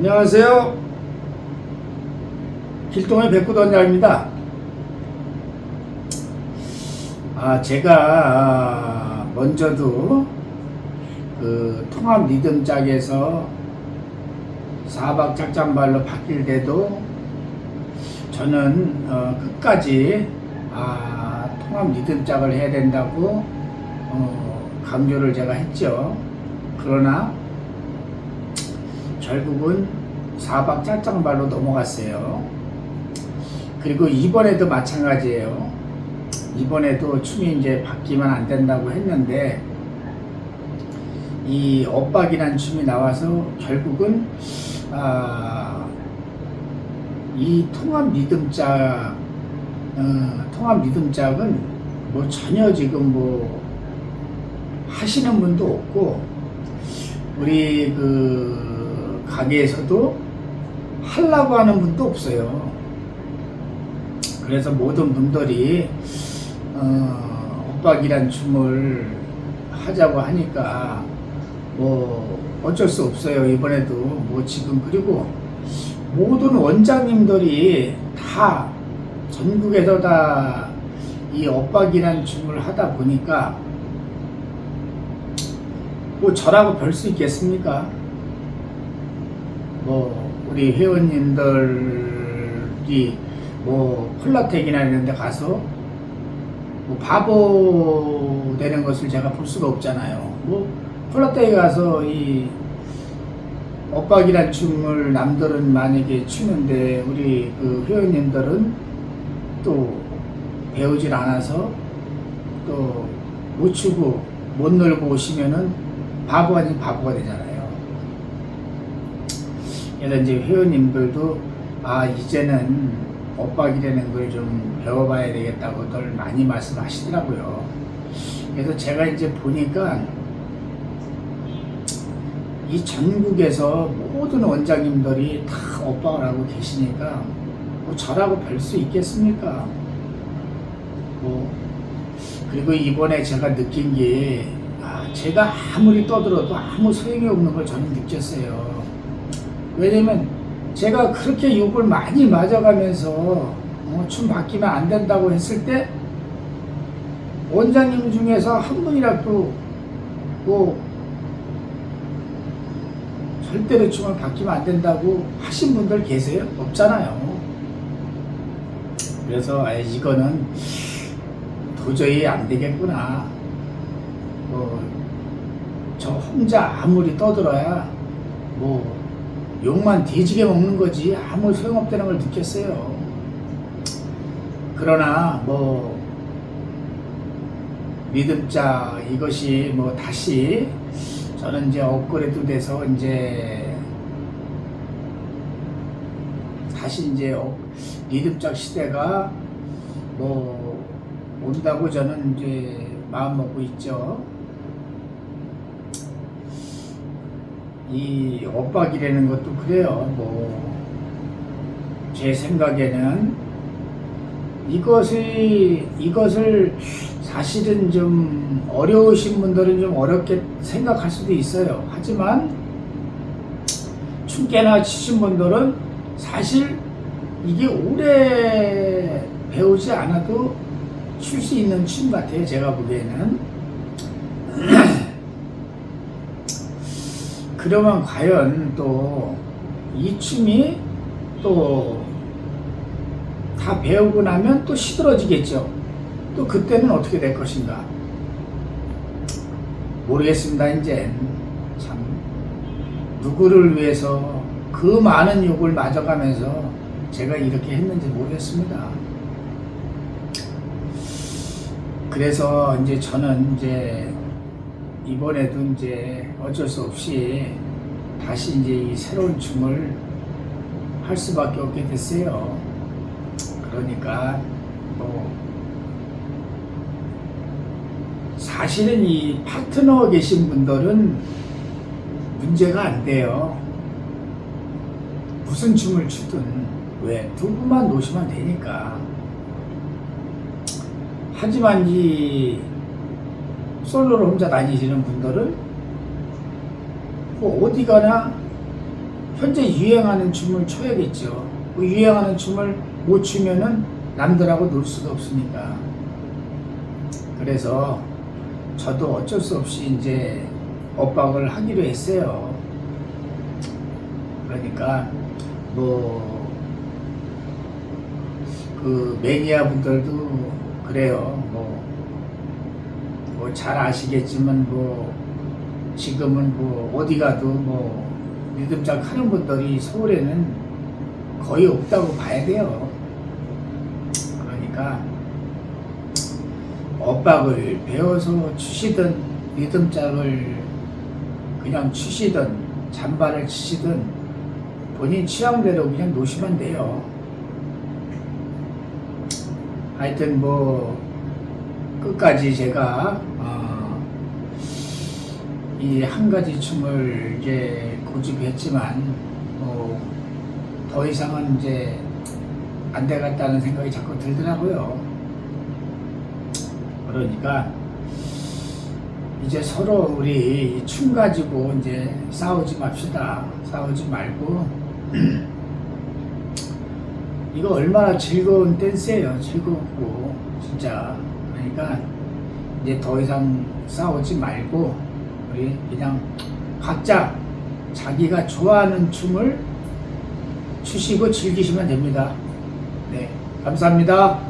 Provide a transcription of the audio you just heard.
안녕하세요. 길동의 백구던장입니다. 아, 제가 아, 먼저도 그 통합 리듬 짝에서 사박 작장발로 바뀔 때도 저는 어, 끝까지 아, 통합 리듬 짝을 해야 된다고 어, 강조를 제가 했죠. 그러나 결국은 사박 짝장발로 넘어갔어요. 그리고 이번에도 마찬가지예요. 이번에도 춤이 이제 바뀌면 안 된다고 했는데 이 엇박이란 춤이 나와서 결국은 아, 이 통합 리듬짝 어, 통합 리듬짝은 뭐 전혀 지금 뭐 하시는 분도 없고 우리 그 가게에서도 하려고 하는 분도 없어요. 그래서 모든 분들이 어, 엇박이란 춤을 하자고 하니까 뭐 어쩔 수 없어요. 이번에도 뭐 지금 그리고 모든 원장님들이 다 전국에서 다 이 엇박이란 춤을 하다 보니까 뭐 저라고 별 수 있겠습니까? 뭐 우리 회원님들이 뭐 콜라텍이나 이런 데 가서 뭐 바보 되는 것을 제가 볼 수가 없잖아요. 뭐 콜라텍에 가서 이 엇박이란 춤을 남들은 만약에 추는데 우리 그 회원님들은 또 배우질 않아서 또 못 추고 못 놀고 오시면은 바보 아닌 바보가 되잖아요. 이제 회원님들도 아 이제는 엇박이라는 걸 좀 배워봐야 되겠다고들 많이 말씀하시더라고요. 그래서 제가 이제 보니까 이 전국에서 모든 원장님들이 다 엇박을 하고 계시니까 뭐 저라고 별 수 있겠습니까? 뭐 그리고 이번에 제가 느낀 게 아, 제가 아무리 떠들어도 아무 소용이 없는 걸 저는 느꼈어요. 왜냐면 제가 그렇게 욕을 많이 맞아가면서 어, 춤 바뀌면 안 된다고 했을 때 원장님 중에서 한 분이라도 뭐 절대로 춤을 바뀌면 안 된다고 하신 분들 계세요? 없잖아요. 그래서 아, 이거는 도저히 안 되겠구나. 뭐, 저 혼자 아무리 떠들어야 뭐 욕만 뒤지게 먹는 거지 아무 소용없다는 걸 느꼈어요. 그러나 뭐 믿음자 이것이 뭐 다시 저는 이제 업그레이드 돼서 이제 다시 이제 업- 믿음자 시대가 뭐 온다고 저는 이제 마음 먹고 있죠. 이 엇박이라는 것도 그래요. 뭐 제 생각에는 이것이 이것을 사실은 좀 어려우신 분들은 좀 어렵게 생각할 수도 있어요. 하지만 춤깨나 치신 분들은 사실 이게 오래 배우지 않아도 출 수 있는 춤 같아요. 제가 보기에는. 그러면 과연 또 이 춤이 또 다 배우고 나면 또 시들어지겠죠. 또 그때는 어떻게 될 것인가. 모르겠습니다, 이제. 참. 누구를 위해서 그 많은 욕을 맞아가면서 제가 이렇게 했는지 모르겠습니다. 그래서 이제 저는 이제 이번에도 이제 어쩔 수 없이 다시 이제 이 새로운 춤을 할 수밖에 없게 됐어요. 그러니까 뭐 사실은 이 파트너 계신 분들은 문제가 안 돼요. 무슨 춤을 추든 왜 두 분만 놓으시면 되니까. 하지만 이 솔로로 혼자 다니시는 분들은 뭐 어디 가나 현재 유행하는 춤을 춰야겠죠. 그 유행하는 춤을 못 추면은 남들하고 놀 수도 없으니까. 그래서 저도 어쩔 수 없이 이제 엇박을 하기로 했어요. 그러니까 뭐 그 매니아 분들도 그래요. 뭐뭐잘 아시겠지만 뭐 지금은 뭐 어디 가도 뭐 리듬작 하는 분들이 서울에는 거의 없다고 봐야 돼요. 그러니까 엇박을 배워서 추시든 리듬짝을 그냥 추시든 잠바를 치시든 본인 취향대로 그냥 놓으시면 돼요. 하여튼 뭐 끝까지 제가 어, 이한 가지 춤을 이제 고집했지만 뭐 더 이상은 이제 안 되겠다는 생각이 자꾸 들더라고요. 그러니까 이제 서로 우리 이춤 가지고 이제 싸우지 맙시다. 싸우지 말고 이거 얼마나 즐거운 댄스예요. 즐겁고 진짜 그러니까 이제 더 이상 싸우지 말고 우리 그냥 각자 자기가 좋아하는 춤을 추시고 즐기시면 됩니다. 네, 감사합니다.